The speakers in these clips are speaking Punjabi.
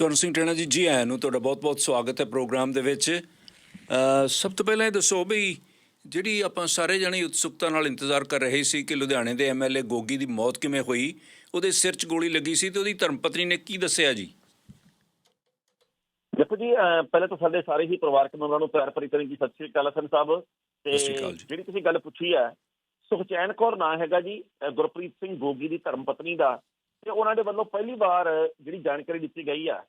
ਸਵਰਨ ਸਿੰਘ ਟੈਣਾ ਜੀ ਜੀ ਆਇਆਂ ਨੂੰ ਤੁਹਾਡਾ ਬਹੁਤ-ਬਹੁਤ ਸਵਾਗਤ ਹੈ ਪ੍ਰੋਗਰਾਮ ਦੇ ਵਿੱਚ। ਸਭ ਤੋਂ ਪਹਿਲਾਂ ਇਹ ਦੱਸੋ ਵੀ ਜਿਹੜੀ ਆਪਾਂ ਸਾਰੇ ਜਣੇ ਉਤਸੁਕਤਾ ਨਾਲ ਇੰਤਜ਼ਾਰ ਕਰ ਰਹੇ ਸੀ ਕਿ ਲੁਧਿਆਣੇ ਦੇ ਐਮਐਲਏ ਗੋਗੀ ਦੀ ਮੌਤ ਕਿਵੇਂ ਹੋਈ ਉਹਦੇ ਸਿਰ 'ਚ ਗੋਲੀ ਲੱਗੀ ਸੀ ਤੇ ਉਹਦੀ ਧਰਮ ਪਤਨੀ ਨੇ ਕੀ ਦੱਸਿਆ ਜੀ? ਦੇਖੋ ਜੀ ਪਹਿਲੇ ਤਾਂ ਸਾਡੇ ਸਾਰੇ ਹੀ ਪਰਿਵਾਰਕ ਮੈਂਬਰਾਂ ਨੂੰ ਪਿਆਰ ਭਰੀ ਤਰ੍ਹਾਂ ਜੀ ਸਤਿ ਸ੍ਰੀ ਅਕਾਲ ਹਸਨ ਸਾਹਿਬ। ਤੇ। ਜਿਹੜੀ ਤੁਸੀਂ ਗੱਲ ਪੁੱਛੀ ਹੈ ਸੁਖਚੈਨ ਕੌਰ ਨਾਂ ਹੈਗਾ ਜੀ ਗੁਰਪ੍ਰੀਤ ਸਿੰਘ ਗੋਗੀ ਦੀ ਧਰਮ ਪਤਨੀ ਦਾ। ਤੇ ਉਹਨਾਂ ਦੇ ਵੱਲੋਂ ਪਹਿਲੀ ਵਾਰ ਜਿਹੜੀ ਜਾਣਕਾਰੀ ਦਿੱਤੀ ਗਈ ਆ,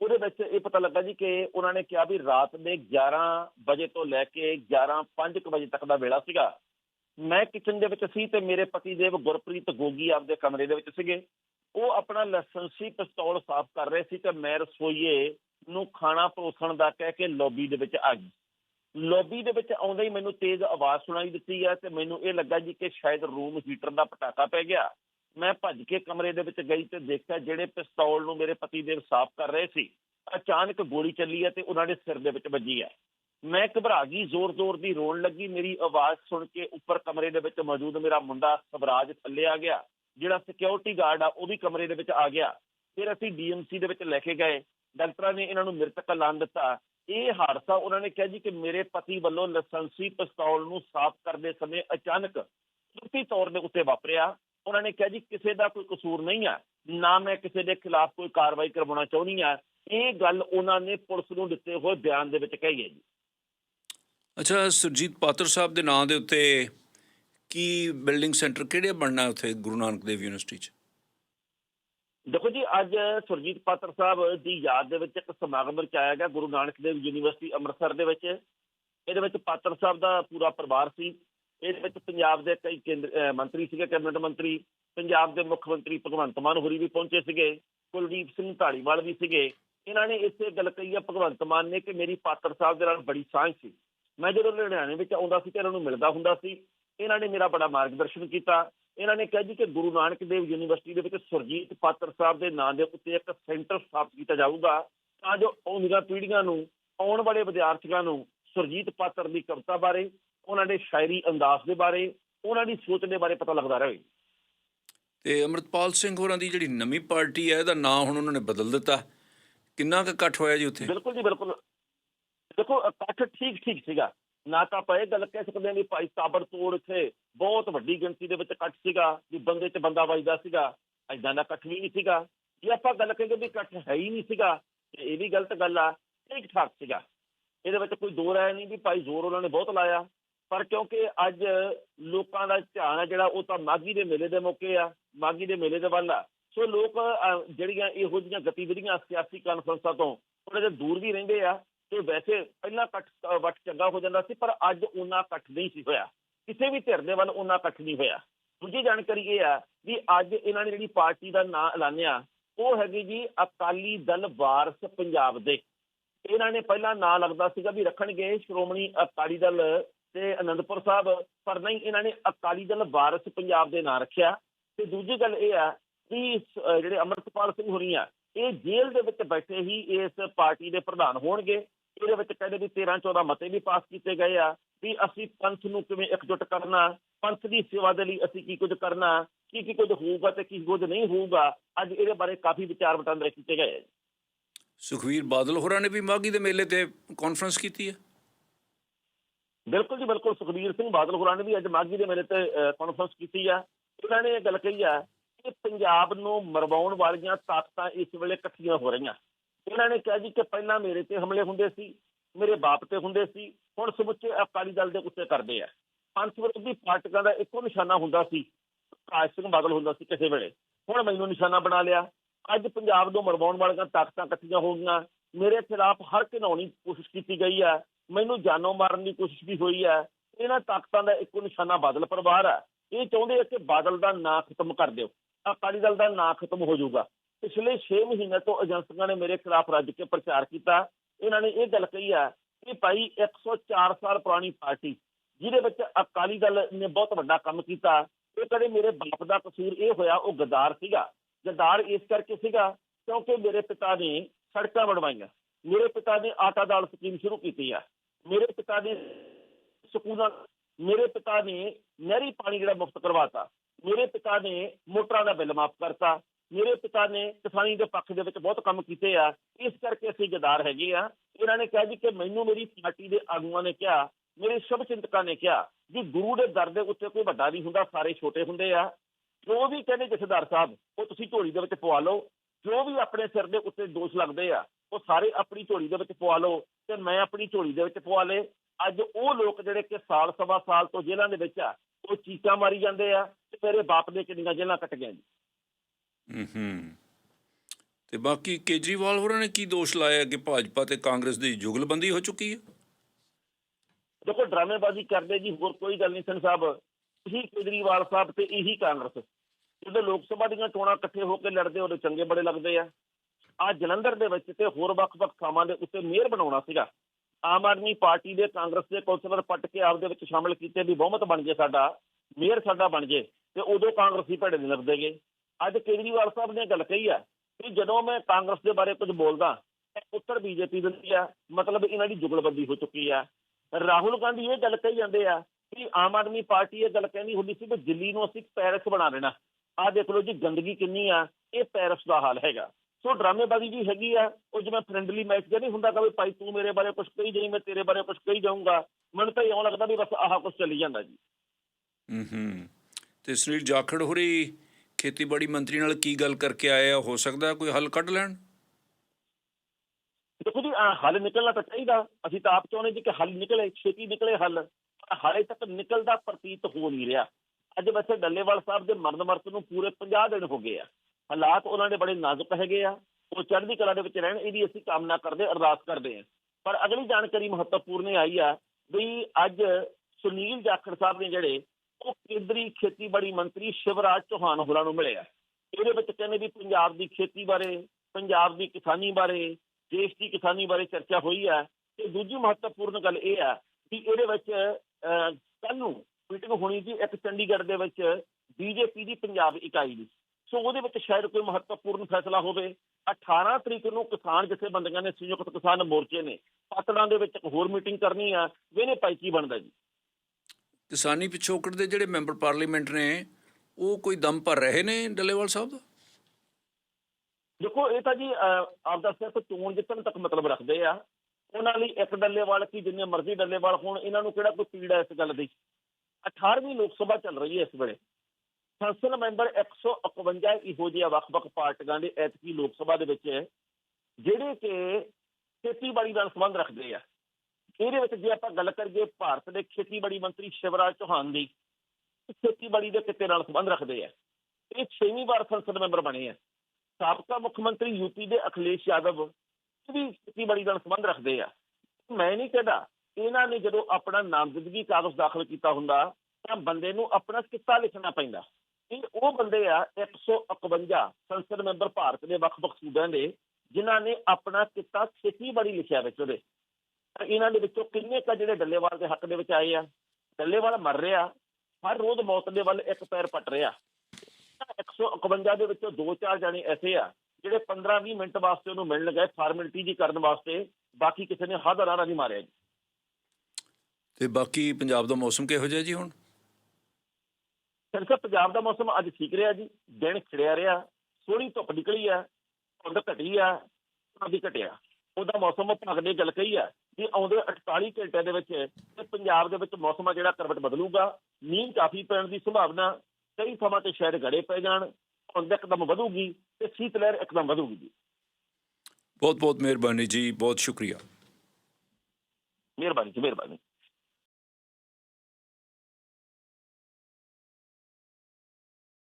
ਉਹਦੇ ਵਿੱਚ ਇਹ ਪਤਾ ਲੱਗਾ ਜੀ ਕਿ ਉਹਨਾਂ ਨੇ ਕਿਹਾ ਵੀ ਰਾਤ ਦੇ 11 ਵਜੇ ਤੋਂ ਲੈ ਕੇ 11:05 ਵਜੇ ਤੱਕ ਦਾ ਵੇਲਾ ਸੀਗਾ। ਮੈਂ ਕਿਚਨ ਦੇ ਵਿੱਚ ਸੀ ਤੇ ਮੇਰੇ ਪਤੀ ਦੇਵ ਗੁਰਪ੍ਰੀਤ ਗੋਗੀ ਆਪਦੇ ਕਮਰੇ ਦੇ ਵਿੱਚ ਸੀਗੇ। ਉਹ ਆਪਣਾ ਲਾਇਸੈਂਸੀ ਪਿਸਤੌਲ ਸਾਫ਼ ਕਰ ਰਹੇ ਸੀ ਤੇ ਮੈਂ ਰਸੋਈਏ ਨੂੰ ਖਾਣਾ ਪਰੋਸਣ ਦਾ ਕਹਿ ਕੇ ਲੌਬੀ ਦੇ ਵਿੱਚ ਆ ਗਈ। ਲੌਬੀ ਦੇ ਵਿੱਚ ਆਉਂਦੇ ਹੀ ਮੈਨੂੰ ਤੇਜ਼ ਆਵਾਜ਼ ਸੁਣਾਈ ਦਿੱਤੀ ਹੈ ਤੇ ਮੈਨੂੰ ਇਹ ਲੱਗਾ ਜੀ ਕਿ ਸ਼ਾਇਦ ਰੂਮ ਹੀਟਰ ਦਾ ਪਟਾਕਾ ਪੈ ਗਿਆ। ਮੈਂ ਭੱਜ ਕੇ ਕਮਰੇ ਦੇ ਵਿੱਚ ਗਈ ਤੇ ਦੇਖਿਆ ਜਿਹੜੇ ਪਿਸਤੌਲ ਨੂੰ ਮੇਰੇ ਪਤੀ ਦੇਵ ਸਾਫ਼ ਕਰ ਰਹੇ ਸੀ, ਅਚਾਨਕ ਗੋਲੀ ਚੱਲੀ ਹੈ ਤੇ ਉਹਨਾਂ ਦੇ ਸਿਰ ਦੇ ਵਿੱਚ ਵੱਜੀ ਹੈ। ਮੈਂ ਘਬਰਾ ਗਈ, ਜ਼ੋਰ-ਜ਼ੋਰ ਦੀ ਰੋਣ ਲੱਗੀ, ਮੇਰੀ ਆਵਾਜ਼ ਸੁਣ ਕੇ ਉੱਪਰ ਕਮਰੇ ਦੇ ਵਿੱਚ ਮੌਜੂਦ ਮੇਰਾ ਮੁੰਡਾ ਸਵਰਾਜ ਥੱਲੇ ਆ ਗਿਆ, ਜਿਹੜਾ ਸਿਕਿਉਰਿਟੀ ਗਾਰਡ ਆ, ਉਹ ਵੀ ਕਮਰੇ ਦੇ ਵਿੱਚ ਆ ਗਿਆ। ਫਿਰ ਅਸੀਂ ਡੀਐਮਸੀ ਦੇ ਵਿੱਚ ਲੈ ਕੇ ਗਏ, ਡਾਕਟਰਾਂ ਨੇ ਇਹਨਾਂ ਨੂੰ ਮ੍ਰਿਤਕ ਐਲਾਨ ਦਿੱਤਾ। ਇਹ ਹਾਦਸਾ ਉਹਨਾਂ ਨੇ ਕਿਹਾ ਜੀ ਕਿ ਮੇਰੇ ਪਤੀ ਵੱਲੋਂ ਲਾਇਸੈਂਸੀ ਪਿਸਤੌਲ ਨੂੰ ਸਾਫ਼ ਕਰਦੇ ਸਮੇਂ ਅਚਾਨਕ ਕੁਦਰਤੀ ਤੌਰ ਦੇ ਉੱਤੇ ਵਾਪਰਿਆ। ਉਹਨਾਂ ਨੇ ਕਿਹਾ ਜੀ ਕਿਸੇ ਦਾ ਕੋਈ ਕਸੂਰ ਨਹੀਂ ਹੈ ਨਾ ਮੈਂ ਕਿਸੇ ਦੇ ਖਿਲਾਫ ਕੋਈ ਕਾਰਵਾਈ ਕਰਵਾਉਣਾ ਚਾਹੁੰਦੀ ਆ। ਇਹ ਗੱਲ ਉਹਨਾਂ ਨੇ ਪੁਲਿਸ ਨੂੰ ਦਿੱਤੇ ਹੋਏ ਬਿਆਨ ਦੇ ਵਿੱਚ ਕਹੀ ਹੈ ਜੀ। ਅੱਛਾ ਸੁਰਜੀਤ ਪਾਤਰ ਸਾਹਿਬ ਦੇ ਨਾਂ ਦੇ ਉੱਤੇ ਕੀ ਬਿਲਡਿੰਗ ਸੈਂਟਰ ਕਿਹੜੇ ਬਣਨਾ ਉੱਥੇ ਗੁਰੂ ਨਾਨਕ ਦੇਵ ਯੂਨੀਵਰਸਿਟੀ 'ਚ? ਦੇਖੋ ਜੀ ਅੱਜ ਸੁਰਜੀਤ ਪਾਤਰ ਸਾਹਿਬ ਦੀ ਯਾਦ ਦੇ ਵਿੱਚ ਇੱਕ ਸਮਾਗਮ ਰਚਾਇਆ ਗਿਆ ਗੁਰੂ ਨਾਨਕ ਦੇਵ ਯੂਨੀਵਰਸਿਟੀ ਅੰਮ੍ਰਿਤਸਰ ਦੇ ਵਿੱਚ। ਇਹਦੇ ਵਿੱਚ ਪਾਤਰ ਸਾਹਿਬ ਦਾ ਪੂਰਾ ਪਰਿਵਾਰ ਸੀ। ਇਹਦੇ ਵਿੱਚ ਪੰਜਾਬ ਦੇ ਕਈ ਕੇਂਦਰ ਮੰਤਰੀ ਸੀਗੇ, ਕੈਬਨਿਟ ਮੰਤਰੀ, ਪੰਜਾਬ ਦੇ ਮੁੱਖ ਮੰਤਰੀ ਭਗਵੰਤ ਮਾਨ ਹੋਰੀ ਵੀ ਪਹੁੰਚੇ ਸੀਗੇ, ਕੁਲਦੀਪ ਸਿੰਘ ਢਾਲੀਵਾਲ ਵੀ ਸੀਗੇ। ਇਹਨਾਂ ਨੇ ਇਸੇ ਗੱਲ ਕਹੀ ਆ, ਭਗਵੰਤ ਮਾਨ ਨੇ ਕਿ ਮੇਰੀ ਪਾਤਰ ਸਾਹਿਬ ਦੇ ਨਾਲ ਬੜੀ ਸਾਂਝ ਸੀ। ਮੈਂ ਜਦੋਂ ਲੁਧਿਆਣੇ ਵਿੱਚ ਆਉਂਦਾ ਸੀ ਤੇ ਇਹਨਾਂ ਨੂੰ ਮਿਲਦਾ ਹੁੰਦਾ ਸੀ, ਇਹਨਾਂ ਨੇ ਮੇਰਾ ਬੜਾ ਮਾਰਗਦਰਸ਼ਨ ਕੀਤਾ। ਇਹਨਾਂ ਨੇ ਕਿਹਾ ਜੀ ਕਿ ਗੁਰੂ ਨਾਨਕ ਦੇਵ ਯੂਨੀਵਰਸਿਟੀ ਦੇ ਵਿੱਚ ਸੁਰਜੀਤ ਪਾਤਰ ਸਾਹਿਬ ਦੇ ਨਾਂ ਦੇ ਉੱਤੇ ਇੱਕ ਸੈਂਟਰ ਸਥਾਪਿਤ ਕੀਤਾ ਜਾਊਗਾ। ਤਾਂ ਜੋ ਆਉਂਦੀਆਂ ਪੀੜ੍ਹੀਆਂ ਨੂੰ, ਆਉਣ ਵਾਲੇ ਵਿਦਿਆਰਥੀਆਂ ਨੂੰ ਸੁਰਜੀਤ ਪਾਤਰ ਦੀ ਕਵਿਤਾ ਬਾਰੇ ਉਹਨਾਂ ਦੇ ਸ਼ਾਇਰੀ ਅੰਦਾਜ਼ ਦੇ ਬਾਰੇ ਉਹਨਾਂ ਦੀ ਸੋਚ ਦੇ ਬਾਰੇ ਪਤਾ ਲੱਗਦਾ ਰਹੇ। ਤੇ ਅਮਰਤਪਾਲ ਸਿੰਘ ਹੋਰਾਂ ਦੀ ਜਿਹੜੀ ਨਵੀਂ ਪਾਰਟੀ ਹੈ ਇਹਦਾ ਨਾਂ ਹੁਣ ਉਹਨਾਂ ਨੇ ਬਦਲ ਦਿੱਤਾ। ਕਿੰਨਾ ਕੁ ਇਕੱਠ ਹੋਇਆ ਜੀ ਉੱਥੇ? ਬਿਲਕੁਲ ਜੀ ਬਿਲਕੁਲ। ਦੇਖੋ ਇਕੱਠ ਠੀਕ ਠੀਕ ਸੀਗਾ। ਨਾ ਤਾਂ ਇਹ ਗੱਲ ਕਹਿ ਸਕਦੇ ਹਾਂ ਵੀ ਭਾਈ ਤਾਬੜ ਤੋੜ ਇੱਥੇ ਬਹੁਤ ਵੱਡੀ ਗਿਣਤੀ ਦੇ ਵਿੱਚ ਇਕੱਠ ਸੀਗਾ ਵੀ ਬੰਦੇ 'ਚ ਬੰਦਾ ਵੱਜਦਾ ਸੀਗਾ। ਐਦਾਂ ਦਾ ਇਕੱਠ ਵੀ ਨਹੀਂ ਸੀਗਾ। ਜੇ ਆਪਾਂ ਗੱਲ ਕਰੀਏ ਵੀ ਇਕੱਠ ਹੈ ਹੀ ਨਹੀਂ ਸੀਗਾ ਤੇ ਇਹ ਵੀ ਗਲਤ ਗੱਲ ਆ। ਠੀਕ ਠਾਕ ਸੀਗਾ। ਇਹਦੇ ਵਿੱਚ ਕੋਈ ਦੋ ਰਾਏ ਨਹੀਂ ਵੀ ਭਾਈ ਜ਼ੋਰ ਉਹਨਾਂ ਨੇ ਬਹੁਤ ਲਾਇਆ। ਪਰ ਕਿਉਂਕਿ ਅੱਜ ਲੋਕਾਂ ਦਾ ਧਿਆਨ ਆ ਜਿਹੜਾ ਉਹ ਤਾਂ ਮਾਗੀ ਦੇ ਮੇਲੇ ਦੇ ਮੌਕੇ ਆ ਮਾਗੀ ਦੇ ਮੇਲੇ ਦੇ ਵੱਲ ਆ। ਸੋ ਲੋਕ ਜਿਹੜੀਆਂ ਇਹੋ ਜਿਹੀਆਂ ਗਤੀਵਿਧੀਆਂ ਸਿਆਸੀ ਕਾਨਫਰੰਸਾਂ ਤੋਂ ਥੋੜੇ ਜਿਹਾ ਦੂਰ ਵੀ ਰਹਿੰਦੇ ਆ ਤੇ ਵੈਸੇ ਪਹਿਲਾਂ ਇਕੱਠ ਅਹ, ਵੱਟ ਚੰਗਾ ਹੋ ਜਾਂਦਾ ਸੀ ਪਰ ਅੱਜ ਉਹਨਾਂ ਇਕੱਠ ਨਹੀਂ ਸੀ ਹੋਇਆ। ਕਿਸੇ ਵੀ ਧਿਰ ਦੇ ਵੱਲ ਉਹਨਾਂ ਇਕੱਠ ਨਹੀਂ ਹੋਇਆ। ਦੂਜੀ ਜਾਣਕਾਰੀ ਇਹ ਆ ਵੀ ਅੱਜ ਇਹਨਾਂ ਨੇ ਜਿਹੜੀ ਪਾਰਟੀ ਦਾ ਨਾਂ ਐਲਾਨਿਆ ਉਹ ਹੈਗੀ ਜੀ ਅਕਾਲੀ ਦਲ ਵਾਰਸ ਪੰਜਾਬ ਦੇ। ਇਹਨਾਂ ਨੇ ਪਹਿਲਾਂ ਨਾਂ ਲੱਗਦਾ ਸੀਗਾ ਵੀ ਰੱਖਣਗੇ ਸ਼੍ਰੋਮਣੀ ਅਕਾਲੀ ਦਲ ਤੇ ਅਨੰਦਪੁਰ ਸਾਹਿਬ, ਪਰ ਨਹੀਂ, ਇਹਨਾਂ ਨੇ ਅਕਾਲੀ ਦਲ ਵਾਰਸ ਪੰਜਾਬ ਦੇ ਨਾਂ ਰੱਖਿਆ। ਤੇ ਦੂਜੀ ਗੱਲ ਇਹ ਆ ਵੀ ਜਿਹੜੇ ਅਮਰਤਪਾਲ ਸਿੰਘ ਹੋਣੀ ਆ ਇਹ ਜੇਲ੍ਹ ਦੇ ਵਿੱਚ ਬੈਠੇ ਹੀ ਇਸ ਪਾਰਟੀ ਦੇ ਪ੍ਰਧਾਨ ਹੋਣਗੇ। ਇਹਦੇ ਵਿੱਚ ਕਹਿੰਦੇ ਵੀ 13 14 ਮਤੇ ਵੀ ਪਾਸ ਕੀਤੇ ਗਏ ਆ ਵੀ ਅਸੀਂ ਪੰਥ ਨੂੰ ਕਿਵੇਂ ਇਕਜੁੱਟ ਕਰਨਾ, ਪੰਥ ਦੀ ਸੇਵਾ ਦੇ ਲਈ ਅਸੀਂ ਕੀ ਕੁਝ ਕਰਨਾ, ਕੀ ਕੀ ਕੁਝ ਹੋਊਗਾ ਤੇ ਕੀ ਕੁਝ ਨਹੀਂ ਹੋਊਗਾ, ਅੱਜ ਇਹਦੇ ਬਾਰੇ ਕਾਫੀ ਵਿਚਾਰ ਵਟਾਂਦਰੇ ਕੀਤੇ ਗਏ ਆ। ਸੁਖਵੀਰ ਬਾਦਲ ਹੋਰਾਂ ਨੇ ਵੀ ਮਾਗੀ ਦੇ ਮੇਲੇ ਤੇ ਕਾਨਫਰੰਸ ਕੀਤੀ ਹੈ। ਬਿਲਕੁਲ ਜੀ, ਬਿਲਕੁਲ। ਸੁਖਬੀਰ ਸਿੰਘ ਬਾਦਲ ਹੋਰਾਂ ਨੇ ਵੀ ਅੱਜ ਮਾਗੀ ਦੇ ਮੇਲੇ ਤੇ ਕਾਨਫਰੰਸ ਕੀਤੀ ਆ। ਉਹਨਾਂ ਨੇ ਇਹ ਗੱਲ ਕਹੀ ਆ ਕਿ ਪੰਜਾਬ ਨੂੰ ਮਰਵਾਉਣ ਵਾਲੀਆਂ ਤਾਕਤਾਂ ਇਸ ਵੇਲੇ ਇਕੱਠੀਆਂ ਹੋ ਰਹੀਆਂ। ਇਹਨਾਂ ਨੇ ਕਿਹਾ ਜੀ ਕਿ ਪਹਿਲਾਂ ਮੇਰੇ ਤੇ ਹਮਲੇ ਹੁੰਦੇ ਸੀ, ਮੇਰੇ ਬਾਪ ਤੇ ਹੁੰਦੇ ਸੀ, ਹੁਣ ਸਮੁੱਚੇ ਅਕਾਲੀ ਦਲ ਦੇ ਉੱਤੇ ਕਰਦੇ ਆ। ਪੰਥ ਵਿਰੋਧੀ ਪਾਰਟੀਆਂ ਦਾ ਇੱਕੋ ਨਿਸ਼ਾਨਾ ਹੁੰਦਾ ਸੀ ਪ੍ਰਕਾਸ਼ ਸਿੰਘ ਬਾਦਲ ਹੁੰਦਾ ਸੀ ਕਿਸੇ ਵੇਲੇ। ਹੁਣ ਮੈਨੂੰ ਨਿਸ਼ਾਨਾ ਬਣਾ ਲਿਆ, ਅੱਜ ਪੰਜਾਬ ਨੂੰ ਮਰਵਾਉਣ ਵਾਲੀਆਂ ਤਾਕਤਾਂ ਇਕੱਠੀਆਂ ਹੋ ਗਈਆਂ। ਮੇਰੇ ਖਿਲਾਫ ਹਰ ਘਿਨਾਉਣੀ ਕੋਸ਼ਿਸ਼ ਕੀਤੀ ਗਈ ਹੈ ਮੈਨੂੰ ਜਾਨੋਂ ਮਾਰਨ ਦੀ ਕੋਸ਼ਿਸ਼ ਵੀ ਹੋਈ ਹੈ। ਇਹਨਾਂ ਤਾਕਤਾਂ ਦਾ ਇੱਕੋ ਨਿਸ਼ਾਨਾ ਬਾਦਲ ਪਰਿਵਾਰ ਹੈ। ਇਹ ਚਾਹੁੰਦੇ ਆ ਕਿ ਬਾਦਲ ਦਾ ਨਾਂ ਖਤਮ ਕਰ ਦਿਓ। ਅਕਾਲੀ ਦਲ ਦਾ ਨਾਂ ਖਤਮ ਹੋ ਜਾਊਗਾ। ਪਿਛਲੇ 6 ਮਹੀਨੇ ਤੋਂ ਏਜੰਸੀਆਂ ਨੇ ਮੇਰੇ ਖਿਲਾਫ ਰੱਜ ਕੇ ਪ੍ਰਚਾਰ ਕੀਤਾ। ਇਹਨਾਂ ਨੇ ਇਹ ਗੱਲ ਕਹੀ ਹੈ ਕਿ ਭਾਈ 104 ਸਾਲ ਪੁਰਾਣੀ ਪਾਰਟੀ, ਜਿਹਦੇ ਵਿੱਚ ਅਕਾਲੀ ਦਲ ਨੇ ਬਹੁਤ ਵੱਡਾ ਕੰਮ ਕੀਤਾ। ਇਹ ਕਦੇ ਮੇਰੇ ਬਾਪ ਦਾ ਕਸੂਰ ਇਹ ਹੋਇਆ, ਉਹ ਗਦਾਰ ਸੀਗਾ। ਗਦਾਰ ਇਸ ਕਰਕੇ ਸੀਗਾ ਕਿਉਂਕਿ ਮੇਰੇ ਪਿਤਾ ਨੇ ਸੜਕਾਂ ਬਣਵਾਈਆਂ। ਮੇਰੇ ਪਿਤਾ ਨੇ ਆਟਾ ਦਾਲ ਸਕੀਮ ਸ਼ੁਰੂ ਕੀਤੀ ਆ। ਮੇਰੇ ਪਿਤਾ ਨੇ ਸਕੂਲਾਂ, ਮੇਰੇ ਪਿਤਾ ਨੇ ਨਹਿਰੀ ਪਾਣੀ ਜਿਹੜਾ ਮੁਫਤ ਕਰਵਾਤਾ। ਮੇਰੇ ਪਿਤਾ ਨੇ ਮੋਟਰਾਂ ਦਾ ਬਿੱਲ ਮਾਫ ਕਰਤਾ। ਮੇਰੇ ਪਿਤਾ ਨੇ ਕਿਸਾਨੀ ਦੇ ਪੱਖ ਦੇ ਵਿੱਚ ਬਹੁਤ ਕੰਮ ਕੀਤੇ ਆ। ਇਸ ਕਰਕੇ ਅਸੀਂ ਗਦਾਰ ਹੈਗੇ ਆ। ਇਹਨਾਂ ਨੇ ਕਿਹਾ ਜੀ ਕਿ ਮੈਨੂੰ ਮੇਰੀ ਪਾਰਟੀ ਦੇ ਆਗੂਆਂ ਨੇ ਕਿਹਾ, ਮੇਰੇ ਸ਼ੁਭ ਚਿੰਤਕਾਂ ਨੇ ਕਿਹਾ ਵੀ ਗੁਰੂ ਦੇ ਦਰ ਦੇ ਉੱਤੇ ਕੋਈ ਵੱਡਾ ਨਹੀਂ ਹੁੰਦਾ, ਸਾਰੇ ਛੋਟੇ ਹੁੰਦੇ ਆ। ਜੋ ਵੀ ਕਹਿੰਦੇ ਜਥੇਦਾਰ ਸਾਹਿਬ, ਉਹ ਤੁਸੀਂ ਝੋਲੀ ਦੇ ਵਿੱਚ ਪਵਾ ਲਓ। ਜੋ ਵੀ ਆਪਣੇ ਸਿਰ ਦੇ ਉੱਤੇ ਦੋਸ਼ ਲੱਗਦੇ ਆ ਉਹ ਸਾਰੇ ਆਪਣੀ ਝੋਲੀ ਦੇ ਵਿੱਚ ਪਵਾ ਲਓ ਤੇ ਮੈਂ ਆਪਣੀ ਝੋਲੀ ਦੇ ਵਿੱਚ ਪਵਾ ਲੇ ਅੱਜ ਉਹ ਲੋਕ ਜਿਹੜੇ ਕਿ ਸਾਲ ਸਵਾ ਸਾਲ ਤੋਂ ਜੇਲ੍ਹਾਂ ਦੇ ਵਿੱਚ ਆ ਉਹ ਚੀਕਾਂ ਮਾਰੀ ਜਾਂਦੇ ਆ ਤੇ ਮੇਰੇ ਬਾਪ ਦੇ ਕਿੰਨੀਆਂ ਜੇਲ੍ਹਾਂ ਕੱਟ ਜੀ। ਹੂੰ ਹੂੰ ਤੇ ਬਾਕੀ ਕੇਜਰੀਵਾਲ ਹੋਰਾਂ ਨੇ ਕੀ ਦੋਸ਼ ਲਾਇਆ ਕਿ ਭਾਜਪਾ ਤੇ ਕਾਂਗਰਸ ਦੀ ਜੁਗਲਬੰਦੀ ਹੋ ਚੁੱਕੀ ਹੈ? ਦੇਖੋ ਡਰਾਮੇਬਾਜ਼ੀ ਕਰਦੇ ਜੀ ਹੋਰ ਕੋਈ ਗੱਲ ਨਹੀਂ ਸਨ ਸਾਹਿਬ। ਇਹੀ ਕੇਜਰੀਵਾਲ ਸਾਹਿਬ ਤੇ ਇਹੀ ਕਾਂਗਰਸ। ਜਦੋਂ ਲੋਕ ਸਭਾ ਦੀਆਂ ਚੋਣਾਂ ਇਕੱਠੇ ਹੋ ਕੇ ਲੜਦੇ ਉਹਦੇ ਚੰਗੇ ਬੜੇ ਲੱਗਦੇ ਆ। ਆ ਜਲੰਧਰ ਦੇ ਵਿੱਚ ਤੇ ਹੋਰ ਵੱਖ-ਵੱਖ ਥਾਵਾਂ ਦੇ ਉੱਤੇ ਮੇਅਰ ਬਣਾਉਣਾ ਸੀਗਾ। ਆਮ ਆਦਮੀ ਪਾਰਟੀ ਦੇ ਕਾਂਗਰਸ ਦੇ ਕੌਂਸਲਰ ਪੱਟ ਕੇ ਆਪ ਦੇ ਵਿੱਚ ਸ਼ਾਮਲ ਕੀਤੇ ਵੀ ਬਹੁਮਤ ਬਣ ਜੇ ਸਾਡਾ, ਮੇਅਰ ਸਾਡਾ ਬਣ ਜੇ ਤੇ ਉਦੋਂ ਕਾਂਗਰਸੀ ਭੜੇ ਨਹੀਂ ਗਏ ਅੱਜ ਕੇਜਰੀਵਾਲ ਸਾਹਿਬ ਨੇ ਗੱਲ ਕਹੀ ਆ ਕਿ ਜਦੋਂ ਮੈਂ ਕਾਂਗਰਸ ਦੇ ਬਾਰੇ ਕੁਝ ਬੋਲਦਾ, ਤਾਂ ਉੱਤਰ ਬੀਜੇਪੀ ਦਿੰਦੀ ਆ, ਮਤਲਬ ਇਹਨਾਂ ਦੀ ਜੁਗਲਬੰਦੀ ਹੋ ਚੁੱਕੀ ਆ। ਰਾਹੁਲ ਗਾਂਧੀ ਇਹ ਗੱਲ ਕਹੀ ਜਾਂਦੇ ਆ ਕਿ ਆਮ ਆਦਮੀ ਪਾਰਟੀ ਇਹ ਗੱਲ ਕਹਿੰਦੀ ਹੁੰਦੀ ਸੀ ਕਿ ਦਿੱਲੀ ਨੂੰ ਅਸੀਂ ਪੈਰਿਸ ਬਣਾ ਦੇਣਾ। ਆ ਦੇਖ ਲਓ ਜੀ ਗੰਦਗੀ ਕਿੰਨੀ ਆ, ਇਹ ਪੈਰਿਸ ਦਾ ਹਾਲ ਹੈਗਾ। ਸੋ ਡਰਾਮੇਬਾਜ਼ੀ ਵੀ ਹੈਗੀ ਆ ਉਹ ਜਿਵੇਂ ਫ੍ਰੈਂਡਲੀ ਮੈਚ ਜਿਹਾ ਨਹੀਂ ਹੁੰਦਾ ਕਿ ਭਾਈ ਤੂੰ ਮੇਰੇ ਬਾਰੇ ਕੁਝ ਕਹੀ ਜਾਈ ਮੈਂ ਤੇਰੇ ਬਾਰੇ ਕੁਝ ਕਹੀ ਜਾਊਂਗਾ। ਮੈਨੂੰ ਤਾਂ ਇਉਂ ਲੱਗਦਾ ਵੀ ਬਸ ਆਹ ਕੁਝ ਚੱਲੀ ਜਾਂਦਾ ਜੀ। ਹੂੰ ਹੂੰ ਤੇ ਸੁਨੀਲ ਜਾਖੜ ਹੋਰੀ ਖੇਤੀਬਾੜੀ ਮੰਤਰੀ ਨਾਲ ਕੀ ਗੱਲ ਕਰਕੇ ਆਏ ਆ? ਹੋ ਸਕਦਾ ਕੋਈ ਹੱਲ ਕੱਢ ਲੈਣ? ਦੇਖੋ ਜੀ ਹੱਲ ਨਿਕਲਣਾ ਤਾਂ ਚਾਹੀਦਾ। ਅਸੀਂ ਤਾਂ ਆਪ ਚਾਹੁੰਦੇ ਜੀ ਕਿ ਹੱਲ ਨਿਕਲੇ ਛੇਤੀ ਨਿਕਲੇ ਹੱਲ। ਹਾਲੇ ਤੱਕ ਨਿਕਲਦਾ ਪ੍ਰਤੀਤ ਹੋ ਨਹੀਂ ਰਿਹਾ। ਅੱਜ ਵੈਸੇ ਡੱਲੇਵਾਲ ਸਾਹਿਬ ਦੇ ਮਰਨ ਮਰਤ ਨੂੰ ਪੂਰੇ 50 ਦਿਨ ਹੋ ਗਏ ਆ। ਹਾਲਾਤ ਉਹਨਾਂ ਦੇ ਬੜੇ ਨਾਜ਼ੁਕ ਹੈਗੇ ਆ, ਉਹ ਚੜ੍ਹਦੀ ਕਲਾ ਦੇ ਵਿੱਚ ਰਹਿਣ, ਇਹਦੀ ਅਸੀਂ ਕਾਮਨਾ ਕਰਦੇ, ਅਰਦਾਸ ਕਰਦੇ ਆ ਪਰ ਅਗਲੀ ਜਾਣਕਾਰੀ ਮਹੱਤਵਪੂਰਨ ਆਈ ਆ ਵੀ ਅੱਜ ਸੁਨੀਲ ਜਾਖੜ ਸਾਹਿਬ ਨੇ ਜਿਹੜੇ ਉਹ ਕੇਂਦਰੀ ਖੇਤੀਬਾੜੀ ਮੰਤਰੀ ਸ਼ਿਵਰਾਜ ਚੌਹਾਨ ਹੋਰਾਂ ਨੂੰ ਮਿਲਿਆ। ਇਹਦੇ ਵਿੱਚ ਕਹਿੰਦੇ ਵੀ ਪੰਜਾਬ ਦੀ ਖੇਤੀ ਬਾਰੇ, ਪੰਜਾਬ ਦੀ ਕਿਸਾਨੀ ਬਾਰੇ, ਦੇਸ਼ ਦੀ ਕਿਸਾਨੀ ਬਾਰੇ ਚਰਚਾ ਹੋਈ ਹੈ ਤੇ ਦੂਜੀ ਮਹੱਤਵਪੂਰਨ ਗੱਲ ਇਹ ਹੈ ਕਿ ਇਹਦੇ ਵਿੱਚ ਕੱਲ ਨੂੰ ਮੀਟਿੰਗ ਹੋਣੀ ਸੀ ਇੱਕ ਚੰਡੀਗੜ੍ਹ ਦੇ ਵਿੱਚ, ਬੀਜੇਪੀ ਦੀ ਪੰਜਾਬ ਇਕਾਈ ਦੀ। ਸੋ ਉਹਦੇ ਵਿੱਚ ਸ਼ਾਇਦ ਕੋਈ ਮਹੱਤਵਪੂਰਨ ਫੈਸਲਾ ਹੋਵੇ। 18 ਤਰੀਕ ਨੂੰ ਕਿਸਾਨ ਜਥੇਬੰਦੀਆਂ ਨੇ ਸੰਯੁਕਤ ਕਿਸਾਨ ਮੋਰਚੇ ਨੇ ਪਾਤੜਾਂ ਦੇ ਵਿੱਚ ਇੱਕ ਹੋਰ ਮੀਟਿੰਗ ਕਰਨੀ ਆ। ਵੇਨੇ ਭਾਈ ਕੀ ਬਣਦਾ ਜੀ? ਕਿਸਾਨੀ ਪਿਛੋਕੜ ਦੇ ਜਿਹੜੇ ਮੈਂਬਰ ਪਾਰਲੀਮੈਂਟ ਨੇ ਉਹ ਕੋਈ ਦਮ ਭਰ ਰਹੇ ਨੇ ਡੱਲੇਵਾਲ ਸਾਹਿਬ ਦਾ? ਦੇਖੋ ਇਹ ਤਾਂ ਜੀ ਅਹ, ਆਪਦਾ ਸਿਰਫ ਚੋਣ ਜਿੱਤਣ ਤੱਕ ਮਤਲਬ ਰੱਖਦੇ ਆ। ਉਹਨਾਂ ਲਈ ਇੱਕ ਡੱਲੇਵਾਲ ਕੀ ਜਿੰਨੇ ਮਰਜ਼ੀ ਡੱਲੇਵਾਲ ਹੋਣ ਇਹਨਾਂ ਨੂੰ ਕਿਹੜਾ ਕੋਈ ਪੀੜ ਹੈ ਇਸ ਗੱਲ ਦੀ? 18ਵੀਂ ਲੋਕ ਸਭਾ ਚੱਲ ਰਹੀ ਹੈ ਇਸ ਵੇਲੇ। ਸੰਸਦ ਮੈਂਬਰ 151 ਇਹੋ ਜਿਹੇ ਵੱਖ-ਵੱਖ ਪਾਰਟੀਆਂ ਦੇ ਐਤਕੀ ਲੋਕ ਸਭਾ ਦੇ ਵਿੱਚ ਜਿਹੜੇ ਕਿ ਖੇਤੀਬਾੜੀ ਨਾਲ ਸੰਬੰਧ ਰੱਖਦੇ ਆ। ਇਹਦੇ ਵਿੱਚ ਜੇ ਆਪਾਂ ਗੱਲ ਕਰੀਏ ਭਾਰਤ ਦੇ ਖੇਤੀਬਾੜੀ ਮੰਤਰੀ ਸ਼ਿਵਰਾਜ ਚੌਹਾਨ ਦੀ ਖੇਤੀਬਾੜੀ ਦੇ ਕਿੱਤੇ ਨਾਲ ਸੰਬੰਧ ਰੱਖਦੇ ਆ। ਇਹ ਛੇਵੀਂ ਵਾਰ ਸੰਸਦ ਮੈਂਬਰ ਬਣੇ ਆ। ਸਾਬਕਾ ਮੁੱਖ ਮੰਤਰੀ ਯੂਪੀ ਦੇ ਅਖਿਲੇਸ਼ ਯਾਦਵ ਵੀ ਖੇਤੀਬਾੜੀ ਨਾਲ ਸੰਬੰਧ ਰੱਖਦੇ ਆ। ਮੈਂ ਨਹੀਂ ਕਹਿੰਦਾ ਇਹਨਾਂ ਨੇ ਜਦੋਂ ਆਪਣਾ ਨਾਮਜ਼ਦਗੀ ਕਾਗਜ਼ ਦਾਖਲ ਕੀਤਾ ਹੁੰਦਾ, ਤਾਂ ਬੰਦੇ ਨੂੰ ਆਪਣਾ ਕਿੱਤਾ ਲਿਖਣਾ ਪੈਂਦਾ। ਇਹ ਉਹ ਬੰਦੇ ਆ 151 ਸੰਸਦ ਮੈਂਬਰ ਭਾਰਤ ਦੇ ਵੱਖ-ਵੱਖ ਸੂਬਿਆਂ ਦੇ, ਜਿਨ੍ਹਾਂ ਨੇ ਆਪਣਾ ਕਿੱਤਾ ਖੇਤੀਬਾੜੀ ਲਿਖਿਆ ਵਿੱਚ ਉਹਦੇ। ਇਹਨਾਂ ਦੇ ਵਿੱਚੋਂ ਕਿੰਨੇ ਕ ਜਿਹੜੇ ਡੱਲੇਵਾਲ ਦੇ ਹੱਕ ਦੇ ਵਿੱਚ ਆਏ ਆ? ਡੱਲੇਵਾਲ ਮਰ ਰਿਹਾ, ਹਰ ਰੋਜ਼ ਮੌਤ ਦੇ ਵੱਲ ਇੱਕ ਪੈਰ ਪਟ ਰਿਹਾ। 151 ਦੇ ਵਿੱਚੋਂ ਦੋ ਚਾਰ ਜਾਣੇ ਐਸੇ ਆ, ਜਿਹੜੇ 15-20 ਮਿੰਟ ਵਾਸਤੇ ਉਹਨੂੰ ਮਿਲਣ ਗਏ ਫਾਰਮੈਲਿਟੀ ਜੀ ਕਰਨ ਵਾਸਤੇ, ਬਾਕੀ ਕਿਸੇ ਨੇ ਹੱਦ ਨਾਰਾ ਨਹੀਂ ਮਾਰਿਆ ਜੀ। ਤੇ ਬਾਕੀ ਪੰਜਾਬ ਦਾ ਮੌਸਮ ਕਿਹੋ ਜਿਹਾ ਜੀ ਹੁਣ? ਸਰ ਸਾਹਿਬ ਪੰਜਾਬ ਦਾ ਮੌਸਮ ਅੱਜ ਠੀਕ ਰਿਹਾ ਜੀ। ਦਿਨ ਖਿੜਿਆ ਰਿਹਾ ਸੋਹਣੀ ਧੁੱਪ ਨਿਕਲੀ ਆ ਧੁੰਦ ਘਟੀ ਆ ਵੀ ਘਟਿਆ। ਉਹਦਾ ਮੌਸਮ ਵਿਭਾਗ ਨੇ ਗੱਲ ਕਹੀ ਆ ਕਿ ਆਉਂਦੇ 48 ਘੰਟਿਆਂ ਦੇ ਵਿੱਚ ਤੇ ਪੰਜਾਬ ਦੇ ਵਿੱਚ ਮੌਸਮ ਆ ਜਿਹੜਾ ਕਰਵਟ ਬਦਲੂਗਾ। ਮੀਂਹ ਕਾਫੀ ਪੈਣ ਦੀ ਸੰਭਾਵਨਾ ਕਈ ਥਾਵਾਂ ਤੇ ਸ਼ਾਇਦ ਗੜੇ ਪੈ ਜਾਣ ਧੁੰਦ ਇੱਕਦਮ ਵਧੂਗੀ ਤੇ ਸੀਤ ਲਹਿਰ ਇੱਕਦਮ ਵਧੂਗੀ ਜੀ। ਬਹੁਤ ਬਹੁਤ ਮਿਹਰਬਾਨੀ ਜੀ ਬਹੁਤ ਸ਼ੁਕਰੀਆ। ਮਿਹਰਬਾਨੀ ਜੀ ਮਿਹਰਬਾਨੀ।